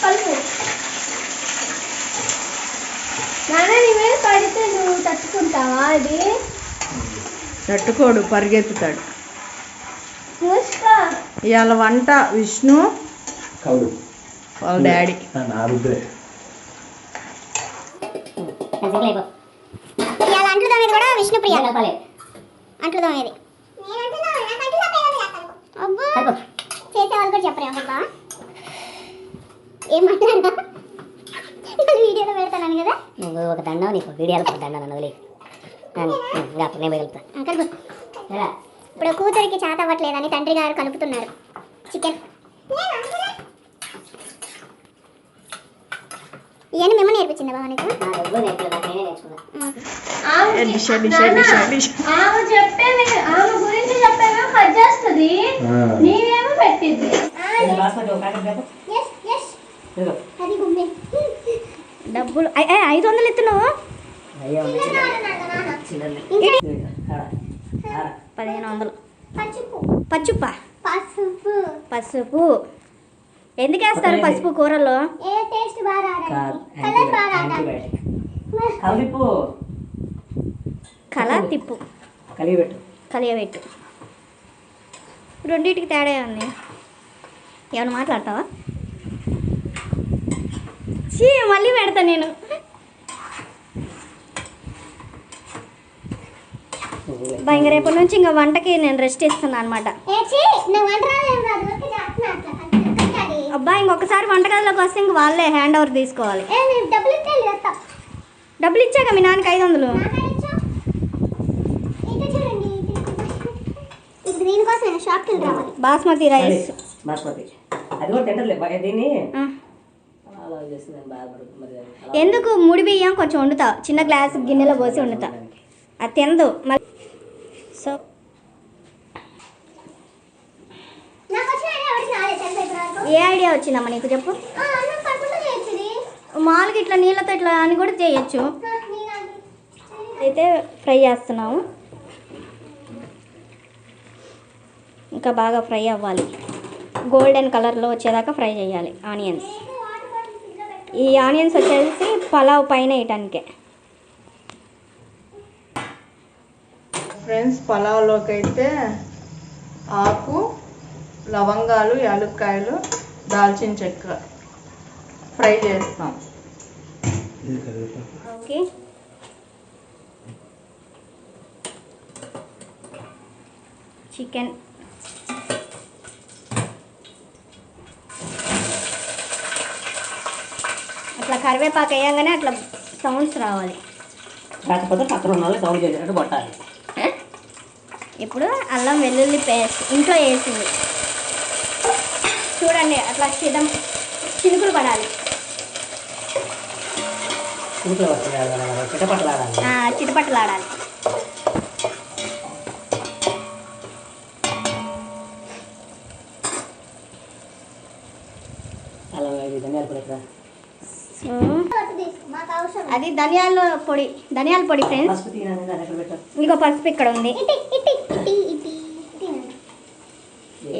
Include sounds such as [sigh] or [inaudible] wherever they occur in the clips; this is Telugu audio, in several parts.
కలుపు నాన్న నీ మీద పడితే నువ్వు తట్టుకుంటావా అది? తట్టుకోడు పరిగెత్తుతాడు. ఇవాళ వంట విష్ణు కౌడు. వాళ్ళ డాడీ. ఇవాళ కూడా విష్ణుప్రియ అబ్బో. చేసే వాళ్ళు కూడా చెప్పరే అబ్బా వీడియోలో పెడతాను కదా? నువ్వు ఒక దండం నీకు వీడియోలో ఒక దండం నన్ను వదిలే ఇంకా అప్పుడు నేను మిగులుతా ఆ, కలుపు. ఇప్పుడు కూతురికి చేత అవ్వట్లేదని తండ్రి గారు కలుపుతున్నారు చికెన్. ఇవన్నీ మిమ్మల్ని నేర్పించిందా బాబా నీకు? ఆమె ఆమె గురించి కట్ చేస్తుంది. డబ్బులు. ఐదు వందలు ఎత్తున్నావు? పదిహేను వందలు. పసుపు. పచ్చుప్ప పసుపు. పసుపు. ఎందుకు వేస్తారు పసుపు కలిపు. కల తిప్పు. కలిపెట్టు కలియబెట్టు. రెండింటికి తేడా ఉంది ఏమైనా మాట్లాడతావా? చీ మళ్ళీ పెడతా నేను. భయంకర రేపటి నుంచి ఇంకా వంటకి నేను రెస్ట్ ఇస్తున్నాను అనమాట. అబ్బా ఇంకొకసారి వంటగదిలోకి వస్తే ఇంక వాళ్ళే హ్యాండ్ ఓవర్ తీసుకోవాలి. డబ్బులు ఇచ్చాక మీ నాన్నకి ఐదు వందలు. బాస్మతి రైస్. బాస్మతి. అది కూడా తింటలే దీన్ని ఎందుకు? ముడి బియ్యం కొంచెం వండుతా. చిన్న గ్లాస్ గిన్నెలో పోసి వండుతా. అది తినదు. మళ్ళీ సో ఏ ఐడియా వచ్చిందమ్మా నీకు చెప్పు? మామూలుగా ఇట్లా నీళ్ళతో ఇట్లా అని కూడా చేయొచ్చు. అయితే ఫ్రై చేస్తున్నాము. ఇంకా బాగా ఫ్రై అవ్వాలి. గోల్డెన్ కలర్లో వచ్చేదాకా ఫ్రై చేయాలి ఆనియన్స్. ఈ ఆనియన్స్ వచ్చేసి పలావ్ పైన వేయటానికే. ఫ్రెండ్స్ పలావ్లోకి అయితే ఆకు లవంగాలు యాలుక్కాయలు దాల్చిన చెక్క ఫ్రై చేస్తాం. ఓకే. చికెన్. అట్లా కరివేపాకు వేయంగానే అట్లా సౌండ్స్ రావాలి. కాకపోతే పక్కన ఉన్న వాళ్ళు సౌండ్ చేసేటట్టు కొట్టాలి. ఇప్పుడు అల్లం వెల్లుల్లి పేస్ట్ ఇంట్లో వేసింది. చూడండి అట్లా చిదం చినుకులు పడాలి. చిటపట్లాడాలి. అలా ఇది అది ధనియాల పొడి ధనియాల పొడి ఫ్రెండ్స్ ఇంకో పసుపు ఇక్కడ ఉంది.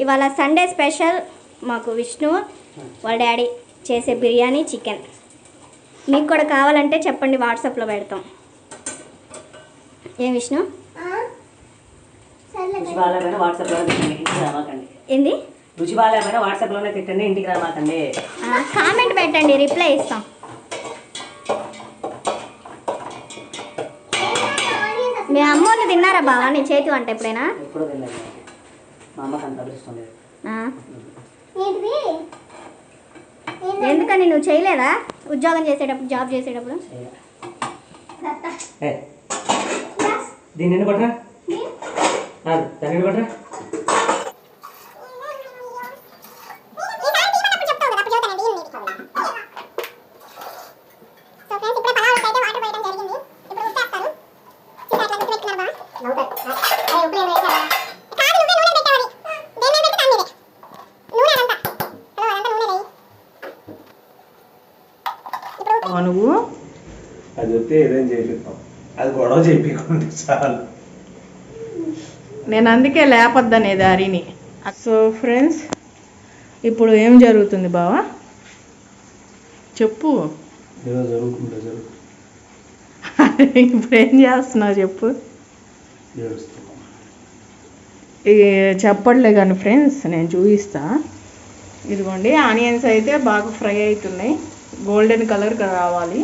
ఇవాళ సండే స్పెషల్ మాకు విష్ణు వాళ్ళ డాడీ చేసే బిర్యానీ చికెన్. మీకు కూడా కావాలంటే చెప్పండి వాట్సాప్లో పెడతాం. ఏం విష్ణు? ఏంది? రుచి బాగాలేమైనా వాట్సాప్లోనే తిట్టండి ఇంటికి రామాకండి. కామెంట్ పెట్టండి రిప్లై ఇస్తాం. మీ అమ్మోళ్ళు తిన్నారా బావా? నీ చేతి వంట ఎప్పుడైనా? ఎప్పుడూ తినలేదు మా అమ్మకి అంత అదృష్టం లేదు. ఆ. ఏంటిది? ఎందుకని నువ్వు చేయలేదా? ఉద్యోగం చేసేటప్పుడు జాబ్ చేసేటప్పుడు. ఏ, దీన్ని ఎన్ని కొట్టరా? ఆ, దాన్ని ఎన్ని కొట్టరా? నువ్వు? అది వస్తే ఏదైనా చేపిస్తాం అది గొడవ చేపించుకుంటే చాలు. నేను అందుకే లేపొద్దనేది హరిని సో ఫ్రెండ్స్ ఇప్పుడు ఏం జరుగుతుంది బావా? చెప్పు. [laughs] ఇప్పుడు ఏం చేస్తున్నావు చెప్పు. చెప్పట్లే కానీ ఫ్రెండ్స్ నేను చూపిస్తా. ఇదిగోండి ఆనియన్స్ అయితే బాగా ఫ్రై అవుతున్నాయి. గోల్డెన్ కలర్ రావాలి.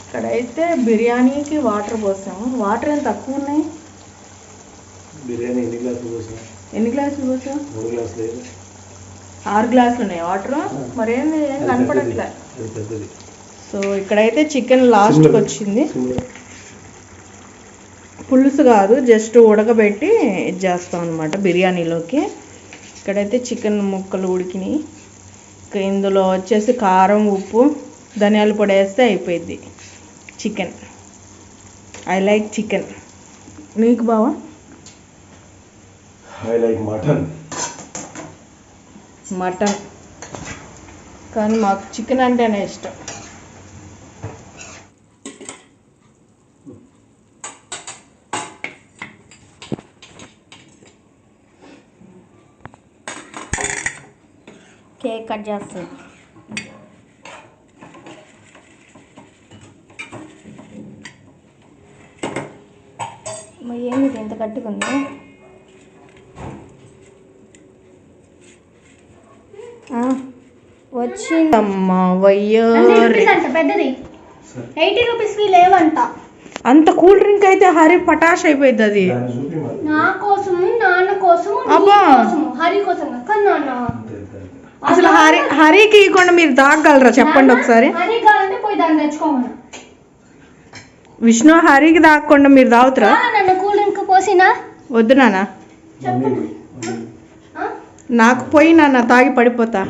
ఇక్కడైతే బిర్యానీకి వాటర్ పోసాము. వాటర్ ఏం తక్కువ ఉన్నాయి? బిర్యానీ ఎన్ని గ్లాసులు పోసినా ఎన్ని గ్లాసులు పోసావు? మూడు గ్లాసులు ఆరు గ్లాసులు ఉన్నాయి వాటర్. మరేంది ఏం అది కనపడట్లే. పెద్దది. అది పెద్దది. సో ఇక్కడైతే చికెన్ లాస్ట్కి వచ్చింది. పులుసు కాదు జస్ట్ ఉడకబెట్టి ఇది చేస్తాం అనమాట బిర్యానీలోకి. ఇక్కడైతే చికెన్ ముక్కలు ఉడికినాయి. ఇందులో వచ్చేసి కారం ఉప్పు ధనియాల పొడి వేస్తే అయిపోయింది చికెన్ ఐ లైక్ చికెన్ నీకు బావా? ఐ లైక్ మటన్ మటన్ కానీ మాకు చికెన్ అంటేనే ఇష్టం. కట్ చేస్తుంది ఏంది ఇది? ఇంత గట్టిగా ఉంది? ఆ, వచ్చింది. అమ్మా వయ్యోరి అన్నిటికంట పెద్దది. ఎయిటీ రూపీస్ లేవంట. అంత కూల్ డ్రింక్ అయితే హరి పటాష్ అయిపోయింది అది. నా కోసము నాన్న కోసము అబ్బా. హరి కోసం నాన్న. అసలు హరి హరికి ఇవ్వకుండా మీరు తాగగలరా? చెప్పండి ఒకసారి. హరి కావాలంటే పోయి దాన్ని తెచ్చుకోమను. విష్ణు హరికి తాగకుండా మీరు తాగుతారా? నన్ను కూల్ డ్రింక్ పోసినా? వద్దు నాన్న. చెప్పండి ఆ? నాకు పోయి నాన్న తాగి పడిపోతా.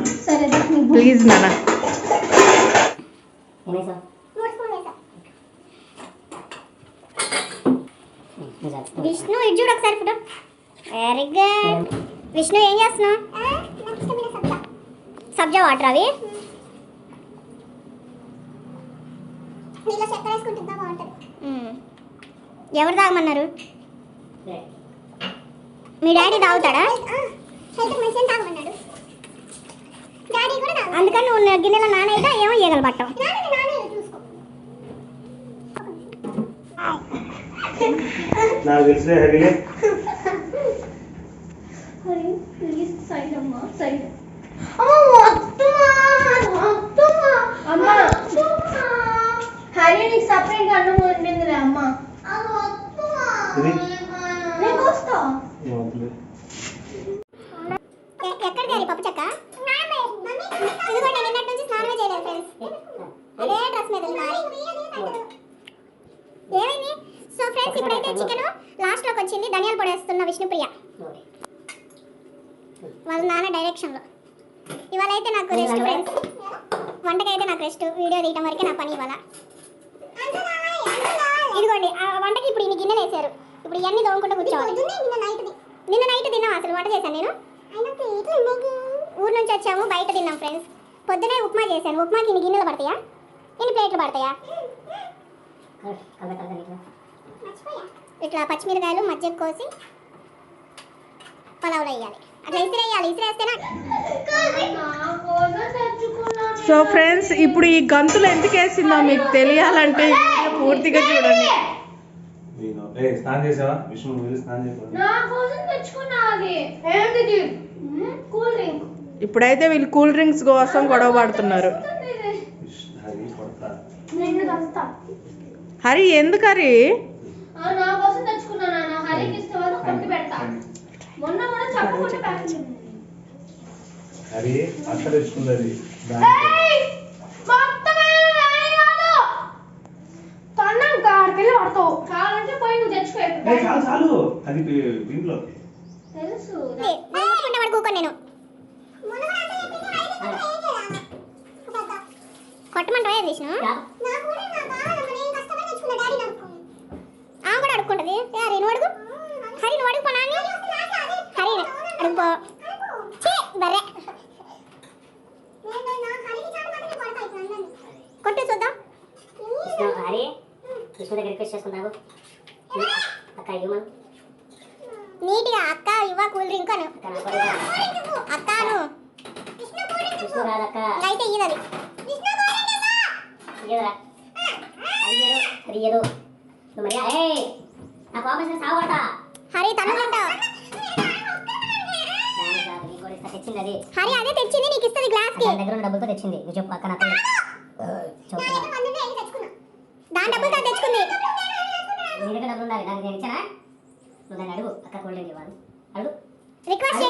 ప్లీజ్ నాన్న. విష్ణు ఇది చూడు ఒకసారి ఫోటో. వెరీ గుడ్ విష్ణు ఏం చేస్తున్నావు? సబ్జా వాటర్ అవి? ఎవరు తాగమన్నారు? మీ డాడీ తాగుతాడా? అందుకని నువ్వు గిన్నెలో నానైతే ఏమో ఈగలు పట్టం నాకు తెలిసిన హరిలే హరి ప్లీజ్ సైడ్ అమ్మా సైడ్ అమ్మా వద్దుమా వద్దుమా అమ్మా హరి నీకు సపరేట్గా అన్నం అమ్మా. ఇది? నీకు వస్తా. ఏమవుతుంది ఎక్కడికి వెళ్ళి పప్పు చెక్క? ఇదిగో నేను నిన్నటి నుంచి స్నానమే చేయలేదు ఫ్రెండ్స్. అదే డ్రెస్ మీద ఉంది. ఏమైంది? సో ఫ్రెండ్స్ ఇప్పుడైతే చికెన్ లాస్ట్లోకి వచ్చింది. ధనియాల పొడి వేస్తున్న విష్ణుప్రియ. వాళ్ళ నాన్న డైరెక్షన్లో. ఇవాళ అయితే నాకు రెస్ట్ ఫ్రెండ్స్ వంటకైతే నాకు రెస్ట్ వీడియో తీయటం వరకే నా పని ఇవాళ. ఇదిగోండి ఆ వంటకి ఇప్పుడు ఇన్ని గిన్నెలు వేసారు ఇప్పుడు ఇవన్నీ దోముకుంటూ కూర్చోవాలి. నిన్న నైట్ తిన్నాం అసలు? వంట చేశాను నేను. ఊరు నుంచి వచ్చాము బయట తిన్నాం ఫ్రెండ్స్. పొద్దునే ఉప్మా చేశాను. ఉప్మాకి ఇన్ని గిన్నెలు పడతాయా? ఎన్ని ప్లేట్లు పడతాయా? ఇట్లా పచ్చిమిరకాయలు మజ్జిగ కోసి పలావులో వేయాలి. అట్లా ఇసిరేయాలి. ఇసిరేస్తేనే నా కోసం తెచ్చుకున్నాను సో ఫ్రెండ్స్ ఇప్పుడు ఈ గంతులు ఎందుకు వేసిందో మీకు తెలియాలంటే పూర్తిగా చూడండి. నేను ఏ స్నానం చేసావా? విష్ణు నువ్వు వెళ్ళి స్నానం చేయకు నా కోసం తెచ్చుకున్నా అది. ఏంటిది? మ్మ్, కూల్ డ్రింక్. ఇప్పుడైతే వీళ్ళు కూల్ డ్రింక్స్ కోసం గొడవ పడుతున్నారు. హరి ఎందుకు హరి? ఆ, నా కోసం తెచ్చుకున్నా నాన్న. హరికి ఇష్టమని కొట్టి పెడతా. మొన్న కూడా చెప్పకుండా ప్యాకింగ్ హరి అక్కడ తెచ్చుకుంది అది దానికి ఏయ్! మొత్తమే రాయి కాదు. తొండం కాడికెళ్ళి పడతావు కావాలంటే పోయి నువ్వు తెచ్చుకో ఏ, చాలు చాలు అది దీంట్లో తెలుసు. నేను. కొట్టమంటావా విష్ణు ఆమె కూడా అడుక్కుంటది. ఏ, హరి నువ్వు అడుగు. హరి నువ్వు అడుగు పోనా అని. హరి అడుగుపో బర్రె. కొట్టు చూద్దాం. హరి. విష్ణు దగ్గర రిక్వెస్ట్ చేసుకుంటావు అక్క ఇవ్వమను నీట్గా అక్క ఇవ్వ కూల్ డ్రింక్ అను. అక్క కాదక్క అయితే సాగొడతా హరి అది. హరి అదే తెచ్చింది నీకు ఇస్తుంది గ్లాస్కి. దగ్గర డబ్బులతో తెచ్చింది. నువ్వు చెప్పు అక్క నాకు దాని డబ్బులు తాను తెచ్చుకుంది. నీ దగ్గర డబ్బులు ఉండాలి నాకు నేను ఇచ్చానా? నువ్వు దాన్ని అడుగు అక్క కోల్డ్ డ్రింక్ ఇవ్వాలి. అడుగు. రిక్వెస్ట్